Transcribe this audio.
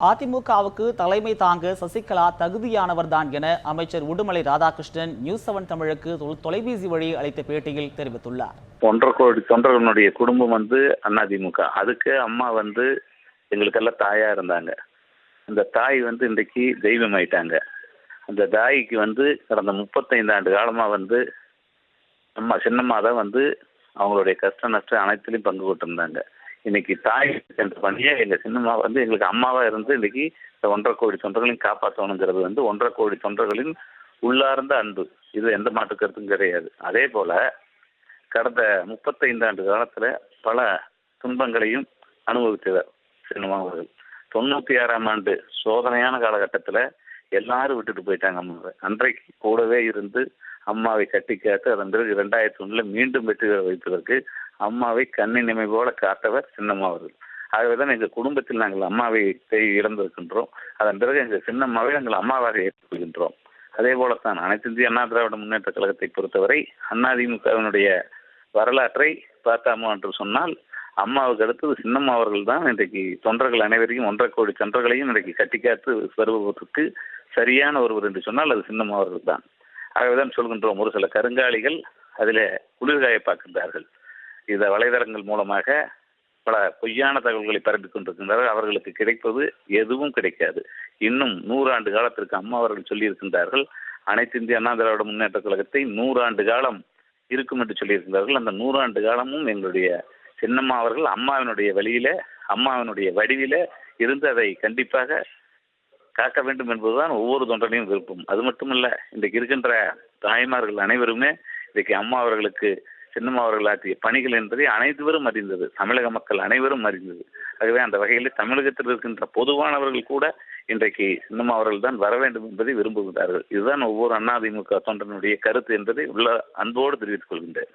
அதிமுகவுக்கு தலைமை தாங்க சசிகலா தகுதியானவர்தான் என அமைச்சர் உடுமலை ராதாகிருஷ்ணன் நியூஸ் செவன் தமிழுக்கு தொ- தொலைபேசி வழி அளித்த பேட்டியில் தெரிவித்துள்ளார். ஒன்றரை கோடி தொண்டர்களுடைய குடும்பம் வந்து அதிமுக அதுக்கு அம்மா வந்து எங்களுக்கெல்லாம் தாயா இருந்தாங்க. அந்த தாய் வந்து இன்றைக்கு தெய்வமாயிட்டாங்க அந்த தாய்க்கு வந்து கடந்த முப்பத்தைந்து ஆண்டு காலமா வந்து அம்மா சின்னம்மா தான் வந்து அவங்களுடைய கஷ்ட நஷ்டம் அனைத்திலையும் பங்கு கொண்டிருந்தாங்க இன்னைக்கு தாய் என்ற பணியை எங்க சின்னம்மா வந்து எங்களுக்கு அம்மாவா இருந்து இன்னைக்கு இந்த ஒன்றரை கோடி தொண்டர்களையும் காப்பாற்றணுங்கிறது வந்து ஒன்றரை கோடி தொண்டர்களின் உள்ளார்ந்த அன்பு. இது எந்த மாற்று கருத்தும் கிடையாது. அதே போல கடந்த முப்பத்தைந்து ஆண்டு காலத்துல பல துன்பங்களையும் அனுபவித்தவர் சினிமா அவர்கள். தொண்ணூத்தி ஆறாம் ஆண்டு சோதனையான காலகட்டத்துல எல்லாரும் விட்டுட்டு போயிட்டாங்க அம்மாவை. அன்றைக்கு கூடவே இருந்து அம்மாவை கட்டி கேட்டு அதன் பிறகு இரண்டாயிரத்தி ஒண்ணுல மீண்டும் வெற்றி பெற வைப்பதற்கு அம்மாவை கண்ணின் இமை போல காத்தவர் சின்னம்மா அவர்கள். ஆகவேதான் எங்கள் குடும்பத்தில் நாங்கள் அம்மாவை இழந்திருக்கின்றோம். அதன் பிறகு எங்கள் சின்னம்மாவை நாங்கள் அம்மாவாக ஏற்றுக்கொள்கின்றோம். அதே போலத்தான் அனைத்து இந்திய அண்ணா திராவிட முன்னேற்ற கழகத்தை பொறுத்தவரை அதிமுகவினுடைய வரலாற்றை பார்த்தாமோ என்று சொன்னால் அம்மாவுக்கு அடுத்தது சின்னம்மா அவர்கள் தான் இன்றைக்கு தொண்டர்கள் அனைவரையும் ஒன்றரை கோடி தொண்டர்களையும் இன்றைக்கு கட்டிக்காத்து வருவதற்கு சரியான ஒருவர் என்று சொன்னால் அது சின்னம்மா அவர்கள் தான் ஆகவேதான் சொல்கின்றோம் ஒரு சில கருங்காலிகள் அதில் குளிர்காய பார்க்கின்றார்கள். இந்த வலைதளங்கள் மூலமாக பல பொய்யான தகவல்களை பரப்பிக் கொண்டிருக்கின்றார்கள். அவர்களுக்கு கிடைப்பது எதுவும் கிடைக்காது. இன்னும் நூறாண்டு காலத்திற்கு அம்மா அவர்கள் சொல்லியிருக்கின்றார்கள் அனைத்து இந்திய அண்ணா திராவிட முன்னேற்ற கழகத்தை நூறாண்டு காலம் இருக்கும் என்று சொல்லியிருக்கிறார்கள் அந்த நூறாண்டு காலமும் எங்களுடைய சின்னம்மா அவர்கள் அம்மாவினுடைய வழியில அம்மாவினுடைய வடிவில இருந்து அதை கண்டிப்பாக காக்க வேண்டும் என்பதுதான் ஒவ்வொரு தொண்டனையும் விருப்பம். அது மட்டுமல்ல இன்றைக்கு இருக்கின்ற தாய்மார்கள் அனைவருமே இன்றைக்கு அம்மா அவர்களுக்கு சின்னம்மா அவர்கள் ஆற்றிய பணிகள் என்பதை அனைவரும் அறிந்தது. தமிழக மக்கள் அனைவரும் அறிந்தது. ஆகவே அந்த வகையில் தமிழகத்தில் இருக்கின்ற பொதுவானவர்கள் கூட இன்றைக்கு சின்னம்மா அவர்கள் தான் வர வேண்டும் என்பதை விரும்புகிறார்கள். இதுதான் ஒவ்வொரு அதிமுக தொண்டனுடைய கருத்து என்பதை உள்ள அன்போடு தெரிவித்துக் கொள்கின்றேன்.